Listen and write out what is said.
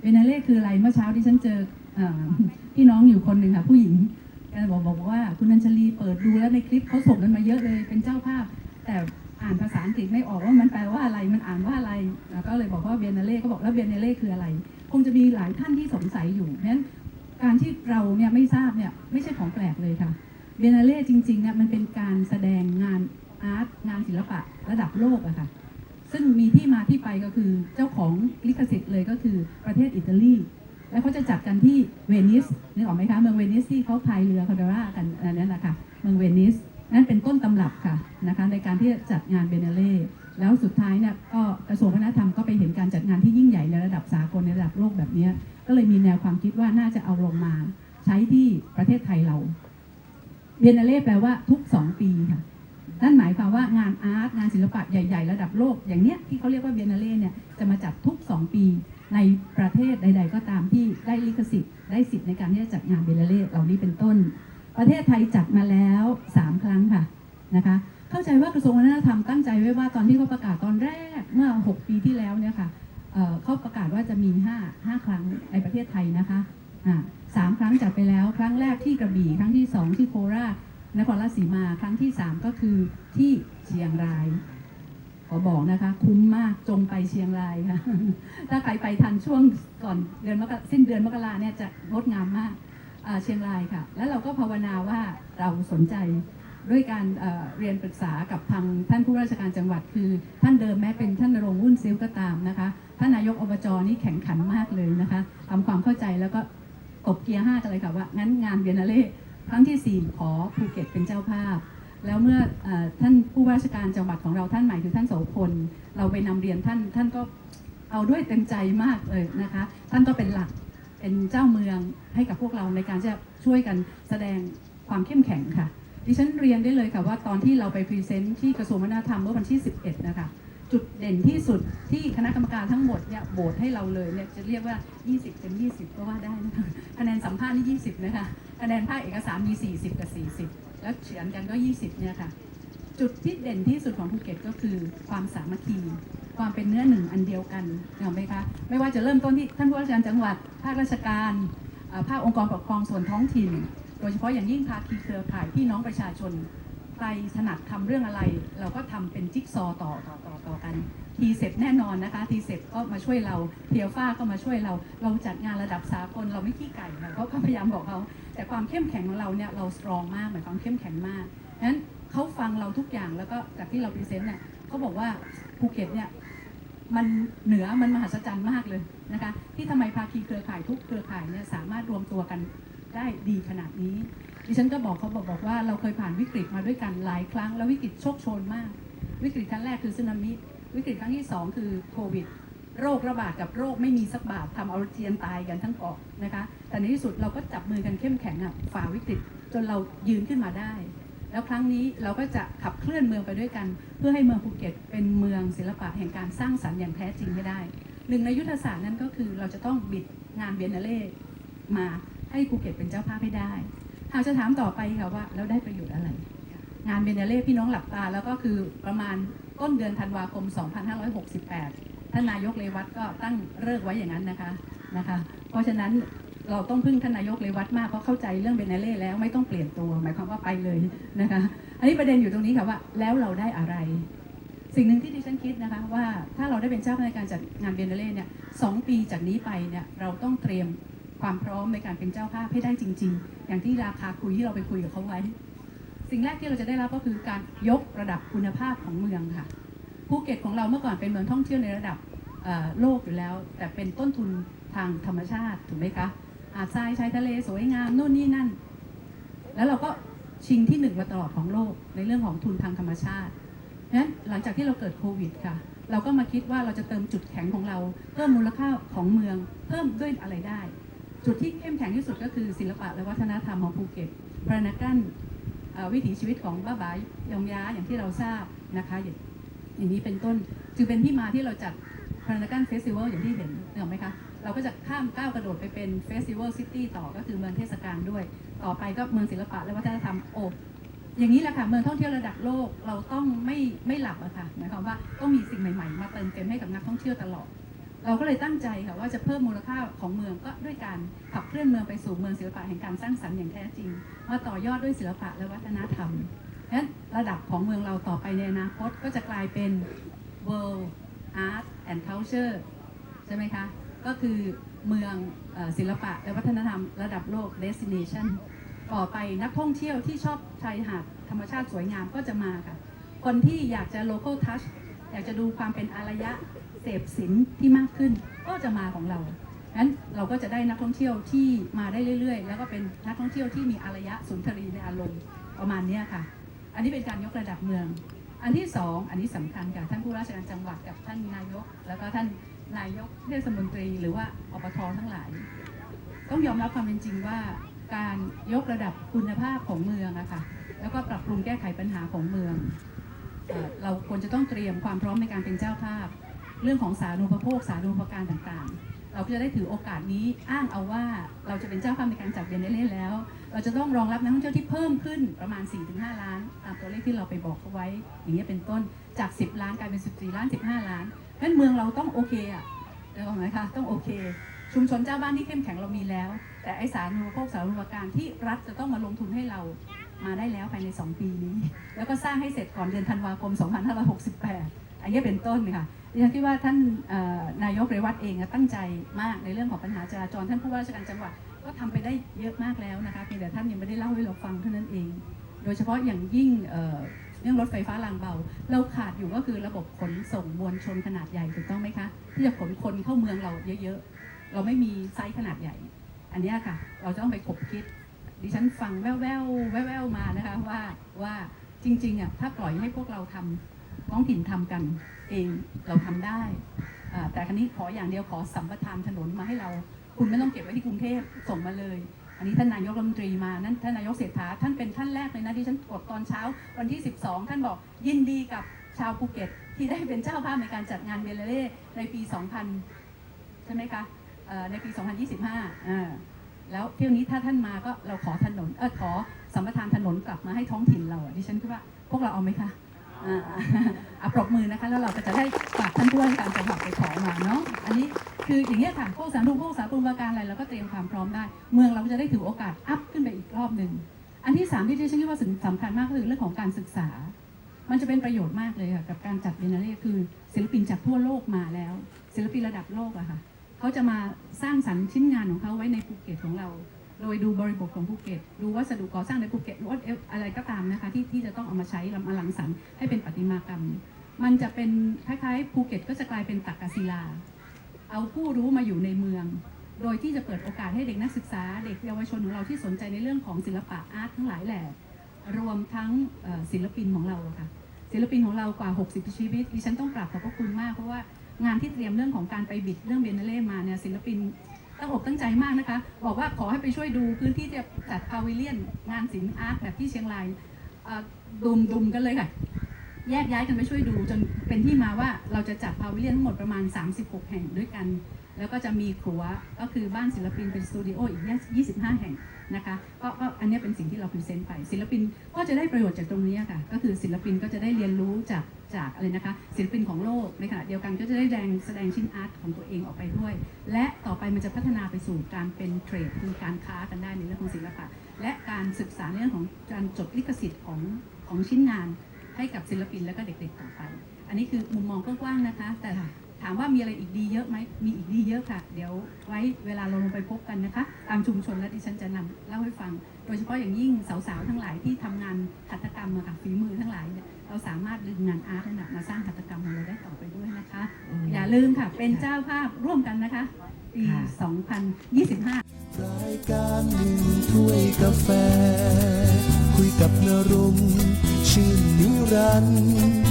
เบนาเล่คืออะไรเมื่อเช้าที่ฉันเจออพี่น้องอยู่คนหนึ่งค่ะ ผู้หญิงก็บอกบอกว่าคุณนัญชลีเปิดดูแล้วในคลิปเขาส่งกันมาเยอะเลยเป็นเจ้าภาพ แต่อ่านภาษาอังกฤษไม่ออกว่ามันแปลว่าอะไรมันอ่านว่าอะไรแล้วก็เลยบอกว่าเบนาเล่ก็บอกแล้วเบนาเล่คืออะไร คงจะมีหลายท่านที่สงสัยอยู่เพราะฉะนั้นการที่เราเนี่ยไม่ทราบเนี่ยไม่ใช่ของแปลกเลยค่ะเบนาเล่จริงๆเนี่ยมันเป็นการแสดงงานอาร์ตงานศิลปะระดับโลกอะค่ะ ซึ่งมีที่มาที่ไปก็คือเจ้าของลิขสิทธิ์เลยก็คือประเทศอิตาลี แล้วเขาจะจัดกันที่เวนิสนึกออกไหมคะเมืองเวนิสที่เขาพายเรือคาเดรากันอันนั้นนะคะเมืองเวนิสนั่นเป็นต้นตำรับค่ะนะคะในการที่จะจัดงานเบเนเล่แล้วสุดท้ายเนี่ยก็กระทรวงวัฒนธรรมก็ไปเห็นการจัดงานที่ยิ่งใหญ่ในระดับสากลในระดับโลกแบบเนี้ยก็เลยมีแนวความคิดว่าน่าจะเอาลงมา ใช้ที่ประเทศไทยเราเบเนเล่แปลว่าทุกสองปีค่ะ นั่นหมายความว่างานอาร์ตงานศิลปะใหญ่ๆ ระดับโลก อย่างเนี้ยที่เขาเรียกว่าเบียนนาเล่เนี่ยจะมาจัดทุก 2 ปีในประเทศใด ๆ ก็ตามที่ได้ลิขสิทธิ์ได้สิทธิ์ในการที่จะจัดงานเบียนนาเล่เหล่านี้เป็นต้น ประเทศไทยจัดมาแล้ว 3 ครั้งค่ะนะคะเข้าใจว่ากระทรวงวัฒนธรรมตั้งใจไว้ว่าตอนที่เขาประกาศตอนแรกเมื่อ 6 ปีที่แล้วเนี่ยค่ะเเขาประกาศว่าจะมี 5 5 ครั้งในประเทศไทยนะคะอ่าสามครั้งจัดไปแล้ว ครั้งแรกที่กระบี่ครั้งที่ 2 ที่โคราช นครราชสีมาครั้งที่ 3 ก็คือที่เชียงราย ขอบอกนะคะ คุ้มมากจงไปเชียงรายค่ะ ถ้าใครไปทันช่วงก่อนเดือนมกสิ้นเดือนมกราเนี่ยจะงดงามมากเชียงรายค่ะ แล้วเราก็ภาวนาว่าเราสนใจด้วยการเรียนปรึกษากับทางท่านผู้ราชการจังหวัด คือท่านเดิมแม้เป็นท่านนรงวุ่นซิ้วก็ตามนะคะท่านนายกอบจนี่แข่งขันมากเลยนะคะทำความเข้าใจแล้วก็ตบเกียร์ห้ากันเลยค่ะว่างั้นงานเบียนนาเล่ ครั้งที่ 4 ขอภูเก็ตเป็นเจ้าภาพ แล้วเมื่ออท่านผู้ว่าราชการจังหวัดของเราท่านหม่คือท่านโสพลเราไปนำเรียนท่านท่านก็เอาด้วยเต็มใจมากเลยนะคะ ท่านก็เป็นหลักเป็นเจ้าเมืองให้กับพวกเราในการจะช่วยกันแสดงความเข้มแข็งค่ะ ดิฉันเรียนได้เลยค่ะว่าตอนที่เราไปพรีเซนต์ที่กระทรวงวัฒนธรรมเมื่อวันที่ 11 นะคะ จุดเด่นที่สุดที่คณะกรรมการทั้งหมดเนี่ยโหวตให้เราเลยเนี่ยจะเรียกว่า 20เต็ม20 ก็ว่าได้นะคะคะแนนสัมภาษณ์นี่20นะคะคะแนนภาคเอกสารมี 40 กับ 40 แล้วเฉือนกันก็ 20เนี่ยค่ะจุดที่เด่นที่สุดของภูเก็ตก็คือความสามัคคี ความเป็นเนื้อหนึ่งอันเดียวกันเห็นไหมคะไม่ว่าจะเริ่มต้นที่ท่านผู้ว่าราชการจังหวัดภาคราชการภาคองค์กรปกครองส่วนท้องถิ่น โดยเฉพาะอย่างยิ่งภาคีเครือข่ายพี่น้องประชาชน ใครถนัดทำเรื่องอะไร เราก็ทำเป็นจิ๊กซอว์ต่อต่อต่อต่อกัน ทีเสร็จแน่นอนนะคะทีเสร็จก็มาช่วยเราเทียฟ้าก็มาช่วยเรา เราจัดงานระดับสากลเราไม่ขี้ไก่เขาก็พยายามบอกเขาแต่ความเข้มแข็งของเราเนี่ยเราสตรองมากหมายความเข้มแข็งมากนั้นเขาฟังเราทุกอย่างแล้วก็จากที่เราพรีเซนต์เนี่ยเขาบอกว่าภูเก็ตเนี่ยมันเหนือมันมหัศจรรย์มากเลยนะคะที่ทำไมภาคีเครือข่ายทุกเครือข่ายเนี่ยสามารถรวมตัวกันได้ดีขนาดนี้ ดิฉันก็บอกเขาบอกบอกว่าเราเคยผ่านวิกฤตมาด้วยกันหลายครั้ง แล้ววิกฤตโชคโชนมาก วิกฤตครั้งแรกคือสึนามิ วิกฤตครั้งที่ 2 คือโควิด โรคระบาดกับโรคไม่มีสักบาททำเอาเจียนตายกันทั้งเกาะนะคะ แต่ในที่สุดเราก็จับมือกันเข้มแข็งอะฝ่าวิกฤตจนเรายืนขึ้นมาได้ แล้วครั้งนี้เราก็จะขับเคลื่อนเมืองไปด้วยกัน เพื่อให้เมืองภูเก็ตเป็นเมืองศิลปะแห่งการสร้างสรรค์อย่างแท้จริงให้ได้หนึ่งในยุทธศาสตร์นั้นก็คือเราจะต้องบิดงานเบียนนาเล่มาให้ภูเก็ตเป็นเจ้าภาพให้ได้ หากจะถามต่อไปค่ะว่าแล้วได้ประโยชน์อะไร งานเบเนเล่พี่น้องหลับตา แล้วก็คือประมาณต้นเดือนธันวาคม 2568 ท่านนายกเลวัตก็ตั้งเลิกไว้อย่างนั้นนะคะนะคะ เพราะฉะนั้นเราต้องพึ่งท่านนายกเลวัตมากเพราะเข้าใจเรื่องเบเนเล่แล้วไม่ต้องเปลี่ยนตัว หมายความว่าไปเลยนะคะ อันนี้ประเด็นอยู่ตรงนี้ค่ะว่า แล้วเราได้อะไร สิ่งหนึ่งที่ดิฉันคิดนะคะว่าถ้าเราได้เป็นเจ้าพในกงารจัดงานเบเนเล่เนี่ยสองปีจากนี้ไปเนี่ยเราต้องเตรียม ความพร้อมในการเป็นเจ้าภาพให้ได้จริง ๆ อย่างที่ราคาคุยที่เราไปคุยกับเขาไว้ สิ่งแรกที่เราจะได้รับก็คือการยกระดับคุณภาพของเมืองค่ะภูเก็ตของเราเมื่อก่อนเป็นเมืองท่องเที่ยวในระดับโลกอยู่แล้ว แต่เป็นต้นทุนทางธรรมชาติถูกไหมคะหาดทรายชายทะเลสวยงามโน่นนี่นั่น แล้วเราก็ชิงที่หนึ่งมาตลอดของโลกในเรื่องของทุนทางธรรมชาตินั้นหลังจากที่เราเกิดโควิดค่ะ เราก็มาคิดว่าเราจะเติมจุดแข็งของเรา เพิ่มมูลค่าของเมือง เพิ่มด้วยอะไรได้ จุดที่เข้มแข็งที่สุดก็คือศิลปะและวัฒนธรรมของภูเก็ตพระนกันเอ่อวิถีชีวิตของบ้าบายยองย้าอย่างที่เราทราบนะคะอย่างนี้เป็นต้นจึงเป็นที่มาที่เราจัดพารากันเฟสติวัลอย่างที่เห็นเห็นไหมคะเราก็จะข้ามก้าวกระโดดไปเป็นเฟสติวัลซิตี้ต่อก็คือเมืองเทศกาลด้วย ต่อไปก็เมืองศิลปะและวัฒนธรรมโอ้อย่างนี้แหละค่ะเมืองท่องเที่ยวระดับโลกเราต้องไม่ไม่หลับอะค่ะหมายความว่าต้องมีสิ่งใหม่ ๆ มาเติมเต็มให้กับนักท่องเที่ยวตลอด เราก็เลยตั้งใจค่ะว่าจะเพิ่มมูลค่าของเมืองก็ด้วยการขับเคลื่อนเมืองไปสู่เมืองศิลปะแห่งการสร้างสรรค์อย่างแท้จริงมาต่อยอดด้วยศิลปะและวัฒนธรรมเพราะฉะนั้นระดับของเมืองเราต่อไปในอนาคตก็จะกลายเป็น world art and culture ใช่ไหมคะ ก็คือเมืองศิลปะและวัฒนธรรมระดับโลก destination ต่อไปนักท่องเที่ยวที่ชอบชายหาดธรรมชาติสวยงามก็จะมาค่ะ คนที่อยากจะ local touch อยากจะดูความเป็นอารยะ เสพสินที่มากขึ้นก็จะมาของเรางั้นเราก็จะได้นักท่องเที่ยวที่มาได้เรื่อย ๆ แล้วก็เป็นนักท่องเที่ยวที่มีอารยะสุนทรีในอารมณ์ประมาณนี้ค่ะ อันนี้เป็นการยกระดับเมือง อันที่สองอันนี้สำคัญค่ะท่านผู้ราชการจังหวัดกับท่านนายก แล้วก็ท่านนายกเทศมนตรี หรือว่าอปททั้งหลาย ต้องยอมรับความเป็นจริงว่าการยกระดับคุณภาพของเมืองอะค่ะแล้วก็ปรับปรุงแก้ไขปัญหาของเมือง เราควรจะต้องเตรียมความพร้อมในการเป็นเจ้าภาพ เรื่องของสาธารณูปโภคสาธารณูปการต่างๆ เราก็จะได้ถือโอกาสนี้อ้างเอาว่าเราจะเป็นเจ้าภาพในการจัดเบียนเล่แล้ว เราจะต้องรองรับนักท่องเที่ยวที่เพิ่มขึ้นประมาณ 4-5 ล้าน ตามตัวเลขที่เราไปบอกเขาไว้ อย่างนี้ยเป็นต้นจาก 10 ล้านกลายเป็น 14 ล้าน 15 ล้านเพราะฉะนั้นเมืองเราต้องโอเคอะเดี๋ยวก่อนไหมคะต้องโอเค ชุมชนเจ้าบ้านที่เข้มแข็งเรามีแล้ว แต่ไอสาธารณูปโภคสาธารณูปการที่รัฐจะต้องมาลงทุนให้เรามาได้แล้วภายใน 2 ปีนี้ แล้วก็สร้างให้เสร็จก่อนเดือนธันวาคม 2568 อันนี้เป็นต้นค่ะ ดิฉันคิดว่าท่านนายกเรวัตเองตั้งใจมากในเรื่องของปัญหาจราจร ท่านผู้ว่าราชการจังหวัดก็ทำไปได้เยอะมากแล้วนะคะเพียงแต่ท่านยังไม่ได้เล่าให้เราฟังเท่านั้นเอง โดยเฉพาะอย่างยิ่งเรื่องรถไฟฟ้ารางเบา เราขาดอยู่ก็คือระบบขนส่งมวลชนขนาดใหญ่ถูกต้องไหมคะ ที่จะขนคนเข้าเมืองเราเยอะๆ เราไม่มีไซส์ขนาดใหญ่ อันนี้ค่ะ เราจะต้องไปขบคิด ดิฉันฟังแว่วๆแว่วๆมานะคะว่าว่าจริงๆอะถ้าปล่อยให้พวกเราทำ ท้องถิ่นทำกันเองเราทำได้ แต่ครั้นี้ขออย่างเดียวขอสัมปทานถนนมาให้เรา คุณไม่ต้องเก็บไว้ที่กรุงเทพส่งมาเลย อันนี้ท่านนายกรัฐมนตรีมานั่นท่านนายกเศรษฐาท่านเป็นท่านแรกเลยนะที่ฉันกดตอนเช้า วันที่ 12 ท่านบอกยินดีกับชาวภูเก็ต ที่ได้เป็นเจ้าภาพในการจัดงานเบลเล่ในปี 2000 ใช่ไหมคะเอ่อในปี 2025อ่าแล้วเที่ยวนี้ถ้าท่านมาก็เราขอถนนเออขอสัมปทานถนนกลับมาให้ท้องถิ่นเราดิฉันคิดว่าพวกเราเอาไหมคะ อ่าอะปรบมือนะคะ แล้วเราก็จะได้ฝากท่านผู้ว่าการจังหวัดไปขอมาเนาะอันนี้คืออย่างเงี้ยค่ะพวกสารณูปโภคสาธารณูปการอะไรเราก็เตรียมความพร้อมได้ เมืองเราก็จะได้ถือโอกาสอัพขึ้นไปอีกรอบหนึ่งอันที่สามที่ดิฉันคิดว่าสำคัญมากก็คือเรื่องของการศึกษา มันจะเป็นประโยชน์มากเลยค่ะกับการจัดเบนเล่คือ ศิลปินจากทั่วโลกมาแล้ว ศิลปินระดับโลกอะค่ะเขาจะมาสร้างสรรค์ชิ้นงานของเขาไว้ในภูเก็ตของเรา โดยดูบริบทของภูเก็ต ดูวัสดุก่อสร้างในภูเก็ตวัดอะไรก็ตามนะคะที่ที่จะต้องเอามาใช้ลำอลังสรรค์ให้เป็นประติมากรรม มันจะเป็นคล้ายๆภูเก็ตก็จะกลายเป็นตักกศิลา เอาผู้รู้มาอยู่ในเมือง โดยที่จะเปิดโอกาสให้เด็กนักศึกษา เด็กเยาวชนของเราที่สนใจในเรื่องของศิลปะอาร์ตทั้งหลายแหล่รวมทั้งศิลปินของเราค่ะศิลปินของเรากว่า 60 ชีวิตดิฉันต้องกราบขอบพระคุณมากเพราะว่างานที่เตรียมเรื่องของการไปบิดเรื่องเบนเนเล่มาเนี่ยศิลปิน ตั้งอกตั้งใจมากนะคะ บอกว่าขอให้ไปช่วยดูพื้นที่จะจัดพาวิเลียนงานศิลป์อาร์ตแบบที่เชียงรายดุมดุมกันเลยค่ะ แยกย้ายกันไปช่วยดูจนเป็นที่มาว่าเราจะจัดพาวิเลียนทั้งหมดประมาณ 36 แห่งด้วยกัน แล้วก็จะมีครัวก็คือบ้านศิลปินเป็นสตูดิโออีก 25 แห่งนะคะก็ก็อันนี้เป็นสิ่งที่เราพรีเซนต์ไป ศิลปินก็จะได้ประโยชน์จากตรงนี้ค่ะ ก็คือศิลปินก็จะได้เรียนรู้จากจากอะไรนะคะ ศิลปินของโลกในขณะเดียวกันก็จะได้แสดงแสดงชิ้นอาร์ตของตัวเองออกไปด้วย และต่อไปมันจะพัฒนาไปสู่การเป็นเทรดคือการค้ากันได้ในเรื่องของศิลปะ และการศึกษาเรื่องของการจดลิขสิทธิ์ของของชิ้นงาน ให้กับศิลปินและก็เด็ก ๆ ต่อไป อันนี้คือมุมมองกว้างๆนะคะ แต่ ถามว่ามีอะไรอีกดีเยอะไหมมีอีกดีเยอะค่ะ เดี๋ยวไว้เวลาเราลงไปพบกันนะคะ ตามชุมชนและดิฉันจะนำเล่าให้ฟัง โดยเฉพาะอย่างยิ่งสาวๆทั้งหลายที่ทำงานหัตถกรรมอะค่ะฝีมือทั้งหลายเนี่ยเราสามารถดึงงานอาร์ตนั่นนะมาสร้างหัตถกรรมของเราได้ต่อไปด้วยนะคะ อย่าลืมค่ะ เป็นเจ้าภาพร่วมกันนะคะปี2025รายการหนึ่งถ้วยกาแฟ คุยกับนรงค์ชื่นนิรันดร์